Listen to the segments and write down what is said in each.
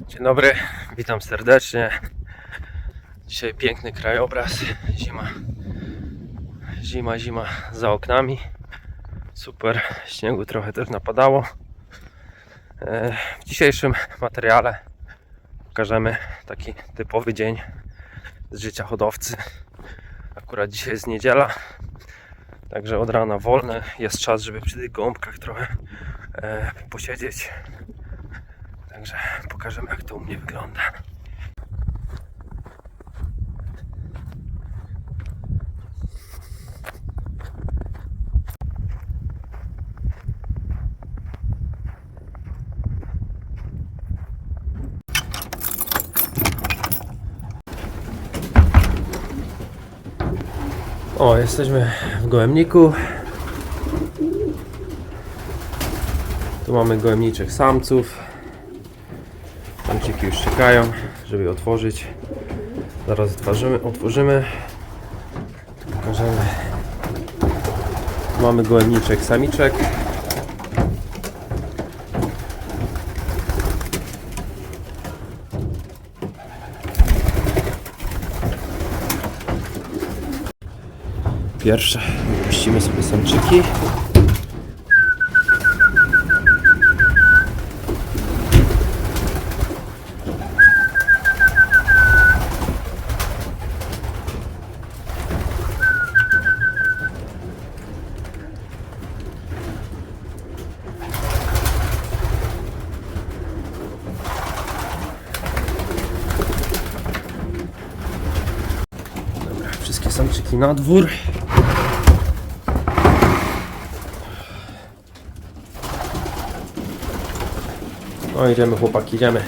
Dzień dobry, witam serdecznie. Dzisiaj piękny krajobraz. Zima. Zima, zima za oknami. Super. Śniegu trochę też napadało. E, W dzisiejszym materiale pokażemy taki typowy dzień z życia hodowcy. Akurat dzisiaj jest niedziela, także od rana wolne. Jest czas, żeby przy tych gąbkach trochę e, posiedzieć. Także pokażemy jak to u mnie wygląda. O, jesteśmy w gołębniku. Tu mamy gołębniczych samców. Czekają, żeby otworzyć. Zaraz otworzymy. otworzymy. Pokażemy. Mamy gołębniczek samiczek. Pierwsze puścimy sobie samczyki. Dobra, wszystkie samczyki na dwór. No idziemy chłopaki, idziemy.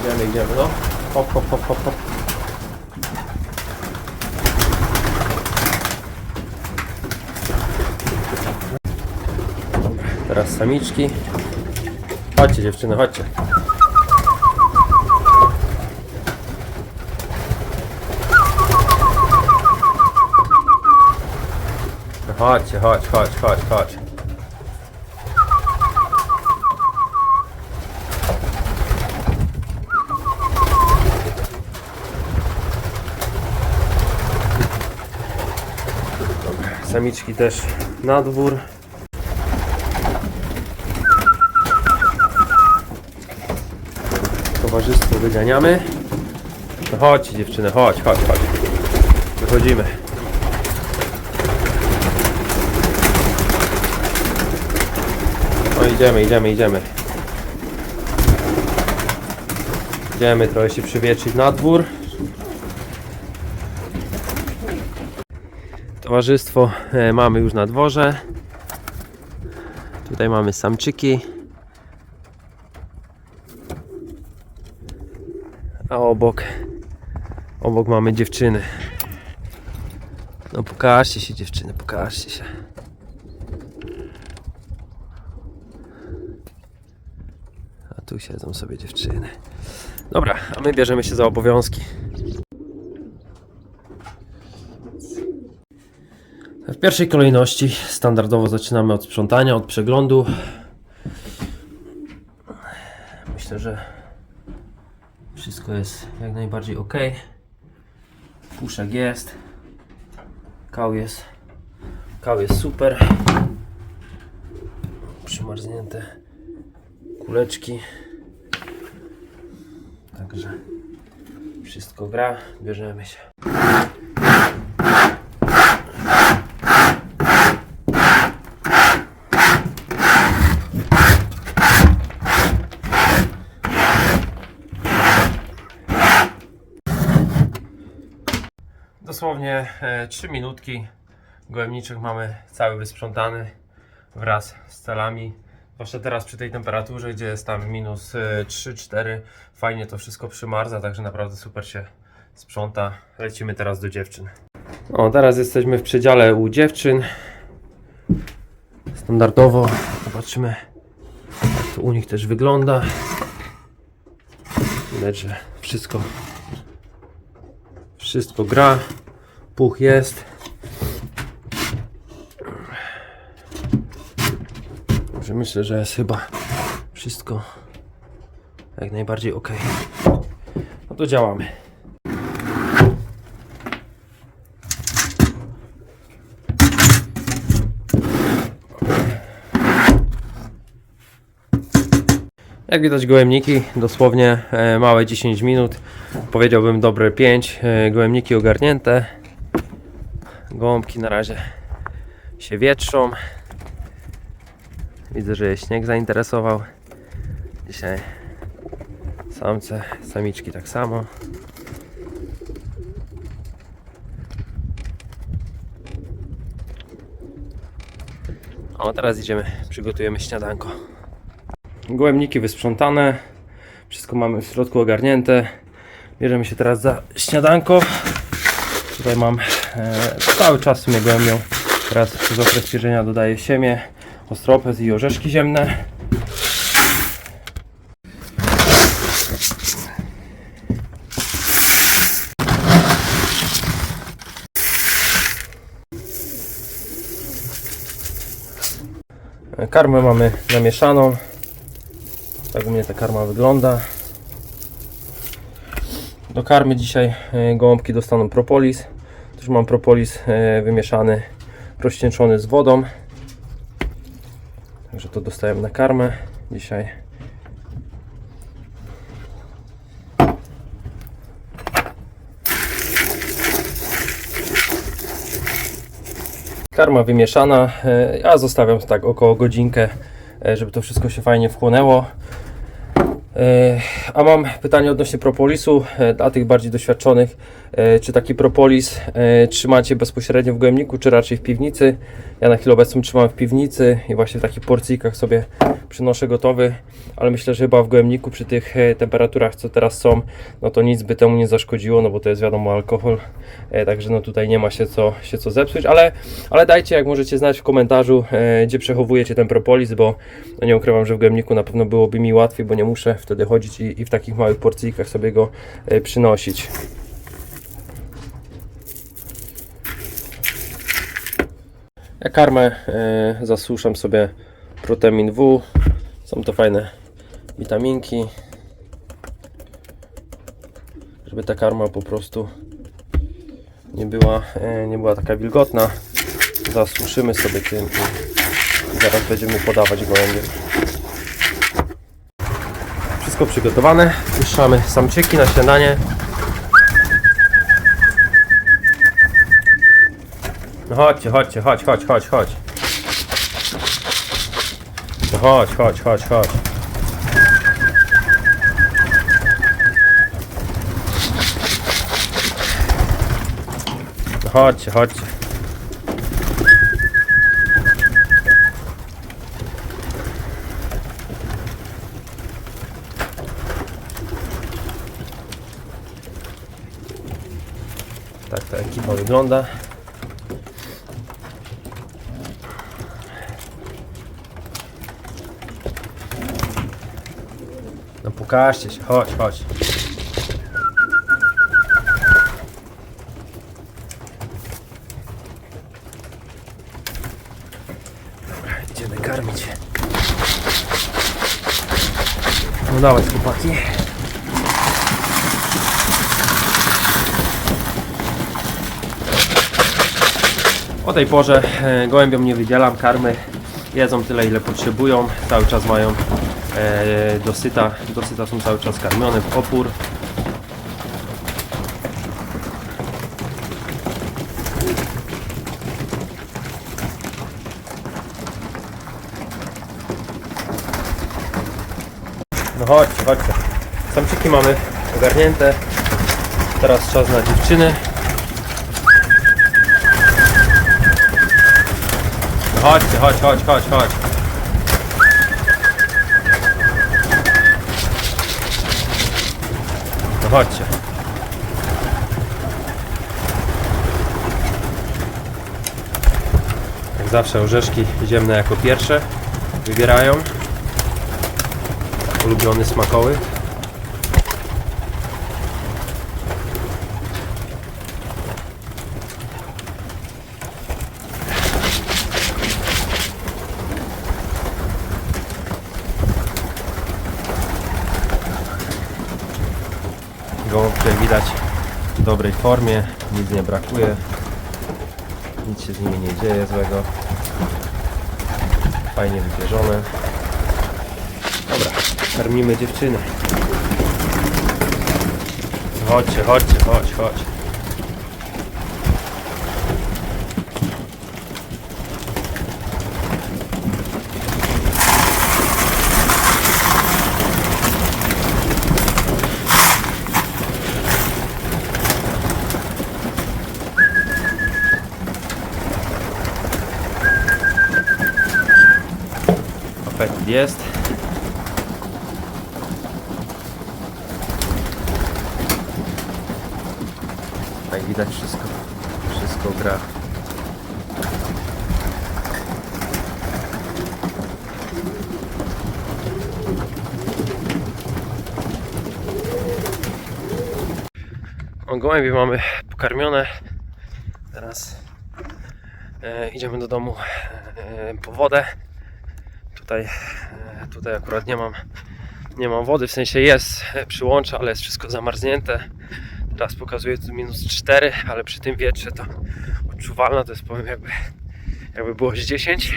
Idziemy, idziemy, no. Hop, hop, hop, hop, hop. Teraz samiczki. Chodźcie dziewczyny, chodźcie. Chodźcie, chodź, chodź, chodź, chodź. Samiczki też na dwór. Towarzystwo wyganiamy. No chodźcie dziewczyny, chodź, chodź, chodź. Wychodzimy. Idziemy, idziemy, idziemy. Idziemy trochę się przywietrzyć na dwór. Towarzystwo e, mamy już na dworze. Tutaj mamy samczyki. A obok obok mamy dziewczyny. No pokażcie się dziewczyny, pokażcie się. Tu siedzą sobie dziewczyny. Dobra, a my bierzemy się za obowiązki. W pierwszej kolejności standardowo zaczynamy od sprzątania, od przeglądu. Myślę, że wszystko jest jak najbardziej ok. Puszek jest. Kał jest. Kał jest super. Przymarznięte kuleczki. Także wszystko gra, bierzemy się. Dosłownie e, 3 minutki. Gołębniczek mamy cały wysprzątany wraz z celami. Zwłaszcza teraz przy tej temperaturze, gdzie jest tam minus e, 3-4, fajnie to wszystko przymarza, także naprawdę super się sprząta. Lecimy teraz do dziewczyn. O, teraz jesteśmy w przedziale u dziewczyn. Standardowo zobaczymy, jak to u nich też wygląda. Widać, że wszystko, wszystko gra. Puch jest. Także myślę, że jest chyba wszystko jak najbardziej ok. No to działamy. Jak widać gołębniki, dosłownie e, małe 10 minut, powiedziałbym dobre 5, e, gołębniki ogarnięte, gołąbki na razie się wietrzą, widzę, że je śnieg zainteresował, dzisiaj samce, samiczki tak samo. O, teraz idziemy, przygotujemy śniadanko. Gołębniki wysprzątane. Wszystko mamy w środku ogarnięte. Bierzemy się teraz za śniadanko. Tutaj mam e, cały czas w sumie gołębią. Teraz przez okres pierzenia dodaję siemię, ostropez i orzeszki ziemne. Karmę mamy namieszaną. Tak u mnie ta karma wygląda. Do karmy dzisiaj e, gołąbki dostaną propolis. Też mam propolis e, wymieszany, rozcieńczony z wodą. Także to dostałem na karmę dzisiaj. Karma wymieszana. e, Ja zostawiam tak około godzinkę, e, żeby to wszystko się fajnie wchłonęło. E, A mam pytanie odnośnie propolisu e, dla tych bardziej doświadczonych. E, Czy taki propolis trzymacie bezpośrednio w gołębniku, czy raczej w piwnicy? Ja na chwilę obecną trzymam w piwnicy i właśnie w takich porcyjkach sobie przynoszę gotowy, ale myślę, że chyba w gołębniku przy tych e, temperaturach, co teraz są, no to nic by temu nie zaszkodziło, no bo to jest wiadomo alkohol, e, także no tutaj nie ma się co, się co zepsuć, ale, ale dajcie, jak możecie znać w komentarzu, e, gdzie przechowujecie ten propolis, bo no nie ukrywam, że w gołębniku na pewno byłoby mi łatwiej, bo nie muszę wtedy chodzić i, i w takich małych porcyjkach sobie go przynosić. Ja karmę e, zasuszam sobie Protemin W. Są to fajne witaminki. Żeby ta karma po prostu nie była, e, nie była taka wilgotna. Zasuszymy sobie tym i zaraz będziemy podawać gołębiem. Wszystko przygotowane. Puszczamy samczyki na śniadanie. No chodźcie, chodźcie, chodź, chodź, chodź, chodź. Chodź, chodź, chodź, chodź. Chodźcie, chodźcie. Tak ta ekipa wygląda. No pokażcie się, chodź, chodź. Dobra, idziemy karmić. No dawaj chłopaki. O tej porze e, gołębiom nie wydzielam karmy. Jedzą tyle ile potrzebują. Cały czas mają e, dosyta, dosyta są cały czas karmione w opór. No chodźcie, chodźcie. Samczyki mamy ogarnięte. Teraz czas na dziewczyny. No chodźcie, chodź, chodź, chodź, chodź. No chodźcie. Jak zawsze orzeszki ziemne jako pierwsze wybierają. Ulubiony smakoły. Gołąbki jak widać w dobrej formie, nic nie brakuje, nic się z nimi nie dzieje złego. Fajnie wypierzone. Dobra, karmimy dziewczyny. Chodźcie, chodźcie, chodź, chodź. Jest. Jak widać wszystko, wszystko gra. Gołębie mamy pokarmione. Teraz e, idziemy do domu e, po wodę. Tutaj, e, tutaj akurat nie mam, nie mam wody, w sensie jest e, przyłącza, ale jest wszystko zamarznięte. Teraz pokazuje tu minus 4, ale przy tym wietrze to odczuwalne, to jest powiem jakby, jakby było z 10.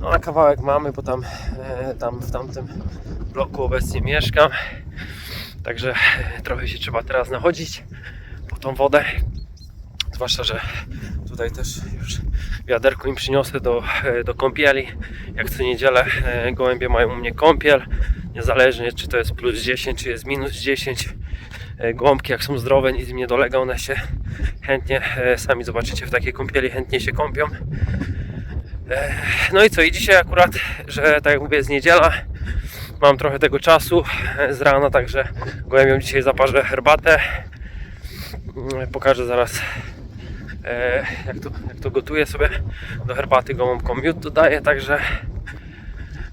No a kawałek mamy, bo tam, e, tam w tamtym bloku obecnie mieszkam. Także trochę się trzeba teraz nachodzić po tą wodę. Zwłaszcza, że tutaj też już wiaderko im przyniosę do, e, do kąpieli. Jak co niedzielę e, gołębie mają u mnie kąpiel. Niezależnie czy to jest plus 10, czy jest minus 10. E, Gołąbki jak są zdrowe, nic im nie dolega, one się chętnie, sami zobaczycie, w takiej kąpieli chętnie się kąpią. No i co, i dzisiaj akurat, że tak jak mówię, jest niedziela, mam trochę tego czasu z rana, także gołębiom dzisiaj zaparzę herbatę. Pokażę zaraz e, jak, to, jak to gotuję sobie do herbaty gołąbkom miód dodaję, także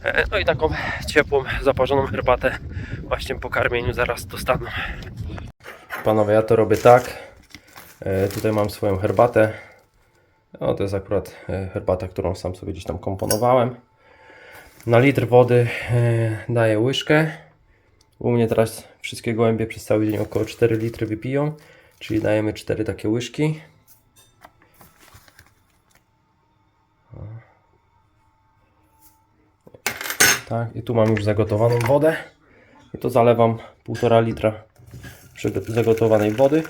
e, no i taką ciepłą, zaparzoną herbatę właśnie po karmieniu zaraz dostaną. Panowie, ja to robię tak. E, tutaj mam swoją herbatę. No, to jest akurat e, herbata, którą sam sobie gdzieś tam komponowałem. Na litr wody e, daję łyżkę. U mnie teraz wszystkie gołębie przez cały dzień około 4 litry wypiją, czyli dajemy 4 takie łyżki. Tak, i tu mam już zagotowaną wodę. I to zalewam 1,5 litra zagotowanej wody.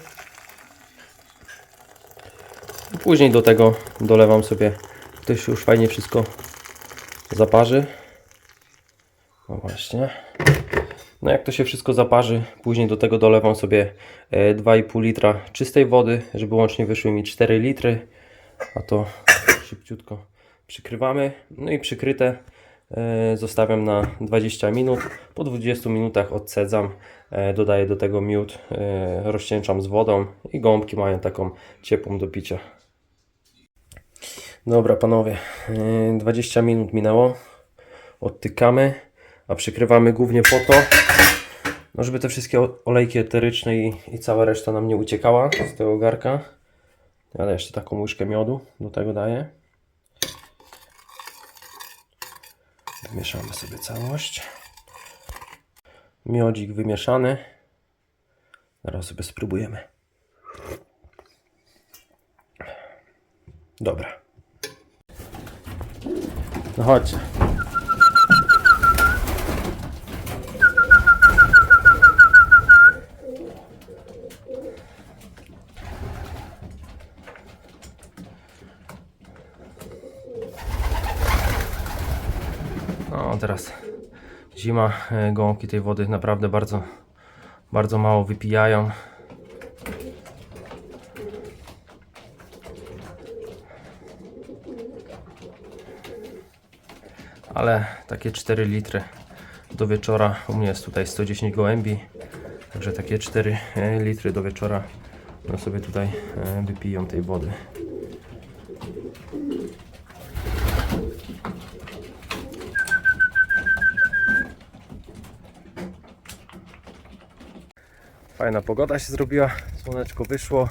I później do tego dolewam sobie, to się już fajnie wszystko zaparzy. No właśnie. No jak to się wszystko zaparzy, później do tego dolewam sobie e, 2,5 litra czystej wody, żeby łącznie wyszły mi 4 litry. A to szybciutko przykrywamy. No i przykryte e, zostawiam na 20 minut. Po 20 minutach odcedzam, e, dodaję do tego miód, e, rozcieńczam z wodą i gąbki mają taką ciepłą do picia. Dobra panowie, e, 20 minut minęło. Odtykamy, a przykrywamy głównie po to, no żeby te wszystkie olejki eteryczne i, i cała reszta nam nie uciekała z tego garka. Ale jeszcze taką łyżkę miodu do tego daję. Wymieszamy sobie całość. Miodzik wymieszany. Zaraz sobie spróbujemy. Dobra. No chodźcie. Teraz zima, e, gołąbki tej wody naprawdę bardzo, bardzo mało wypijają. Ale takie 4 litry do wieczora, u mnie jest tutaj 110 gołębi, także takie 4 e, litry do wieczora no sobie tutaj e, wypiją tej wody. Fajna pogoda się zrobiła, słoneczko wyszło.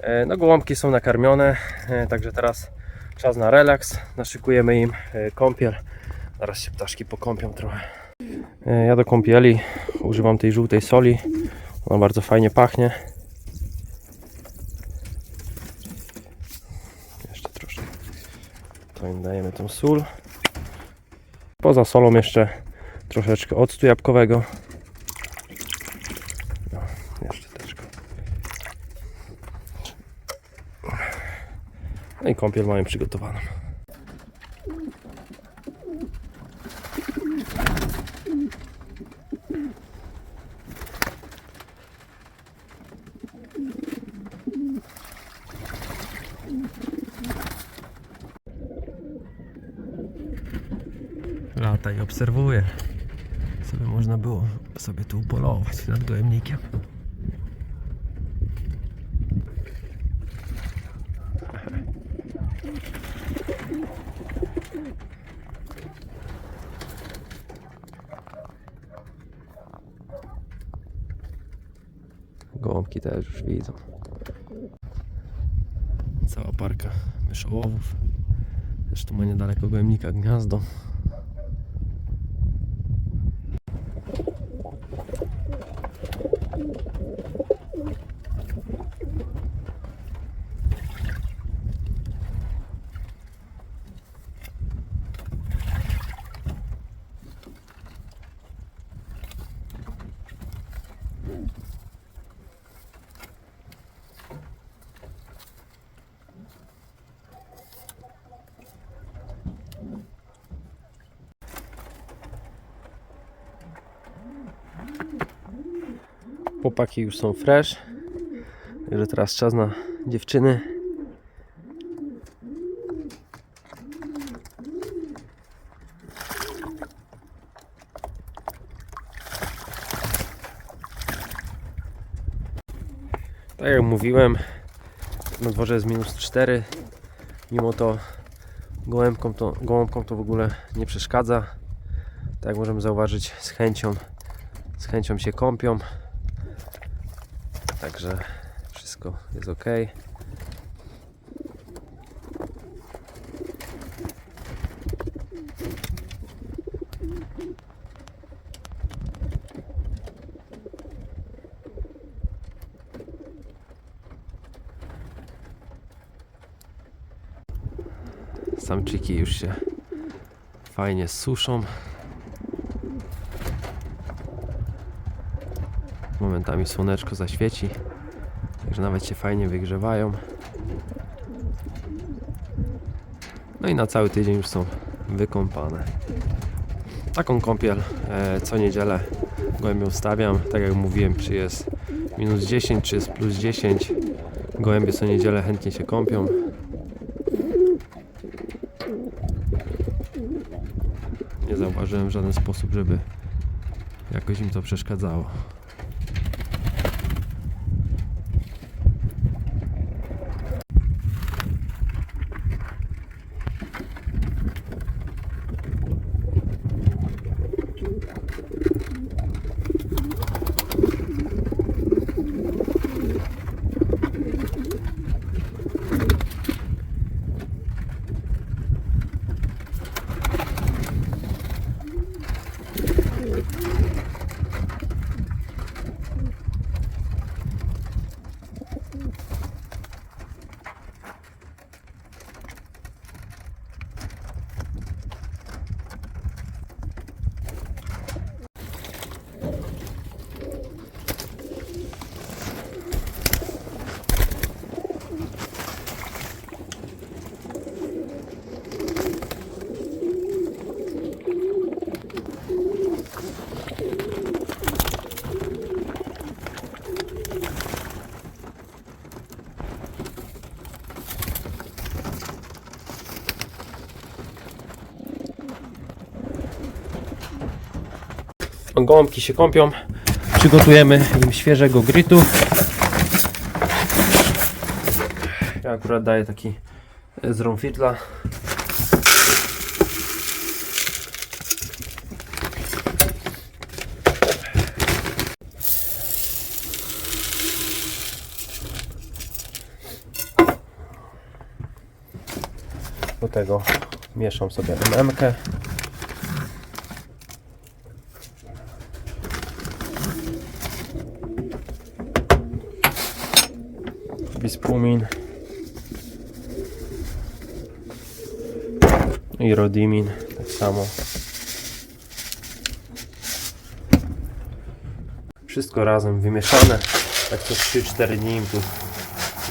E, No gołąbki są nakarmione, e, także teraz czas na relaks. Naszykujemy im e, kąpiel. Zaraz się ptaszki pokąpią trochę. Ja do kąpieli używam tej żółtej soli. Ona bardzo fajnie pachnie. Jeszcze troszkę. To im dajemy tą sól. Poza solą jeszcze troszeczkę octu jabłkowego. No, jeszcze troszkę. No i kąpiel mamy przygotowaną. Lata i obserwuję. Sobie można było sobie tu upolować nad gołębnikiem. Gołąbki też już widzą. Cała parka myszołowów. Zresztą ma niedaleko gołębnika gniazdo. Chłopaki już są fresh. Także teraz czas na dziewczyny. Tak jak mówiłem, na dworze jest minus 4. Mimo to gołębkom to, gołąbkom to w ogóle nie przeszkadza. Tak jak możemy zauważyć, z chęcią, z chęcią się kąpią. Także wszystko jest ok. Samczyki już się fajnie suszą. Momentami słoneczko zaświeci, także nawet się fajnie wygrzewają. No i na cały tydzień już są wykąpane. Taką kąpiel e, co niedzielę gołębie ustawiam. Tak jak mówiłem, czy jest minus 10, czy jest plus 10. Gołębie co niedzielę chętnie się kąpią. Nie zauważyłem w żaden sposób, żeby jakoś im to przeszkadzało. Gołąbki się kąpią. Przygotujemy im świeżego grytu. Ja akurat daję taki e, z rumfitla. Do tego mieszam sobie MM-kę. I Rodimin tak samo. Wszystko razem wymieszane. Tak co 3-4 dni tu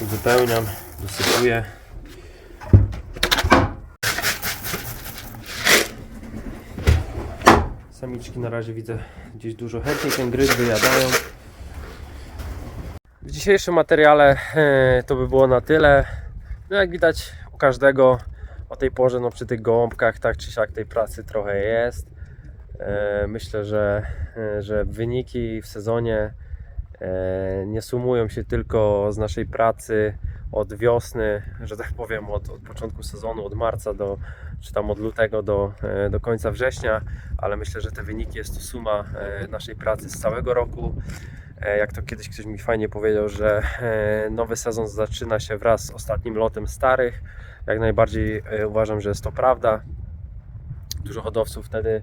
uzupełniam, dosypuję. Samiczki na razie widzę gdzieś dużo chętniej ten gryz wyjadają. W dzisiejszym materiale e, to by było na tyle. No jak widać u każdego tej porze, no przy tych gołąbkach tak czy siak tej pracy trochę jest. E, Myślę, że, e, że wyniki w sezonie e, nie sumują się tylko z naszej pracy od wiosny, że tak powiem, od, od początku sezonu, od marca do, czy tam od lutego do, do końca września, ale myślę, że te wyniki jest to suma naszej pracy z całego roku. Jak to kiedyś ktoś mi fajnie powiedział, że nowy sezon zaczyna się wraz z ostatnim lotem starych. Jak najbardziej e, uważam, że jest to prawda. Dużo hodowców wtedy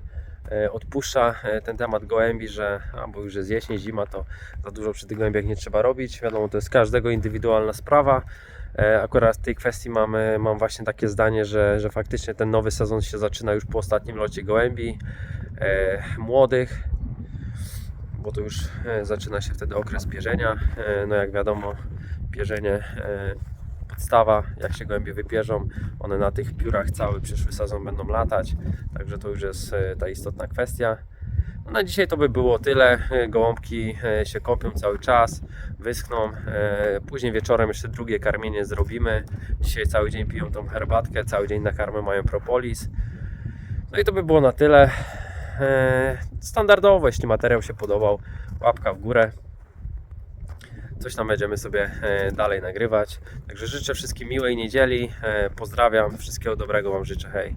e, odpuszcza e, ten temat gołębi, że a, bo już jest jesień, zima, to za dużo przy tych gołębiach nie trzeba robić. Wiadomo, to jest każdego indywidualna sprawa. Akurat w tej kwestii mam, właśnie takie zdanie, że, że faktycznie ten nowy sezon się zaczyna już po ostatnim locie gołębi e, młodych, bo to już zaczyna się wtedy okres pierzenia. E, No jak wiadomo, pierzenie e, podstawa, jak się gołębie wypierzą, one na tych piórach cały przyszły sezon będą latać, także to już jest e, ta istotna kwestia. No na dzisiaj to by było tyle. E, Gołąbki e, się kąpią cały czas, wyschną. Później wieczorem jeszcze drugie karmienie zrobimy. Dzisiaj cały dzień piją tą herbatkę, cały dzień na karmę mają propolis. No i to by było na tyle. Standardowo, jeśli materiał się podobał, łapka w górę. Coś tam będziemy sobie e, dalej nagrywać. Także życzę wszystkim miłej niedzieli. E, Pozdrawiam, wszystkiego dobrego Wam życzę. Hej.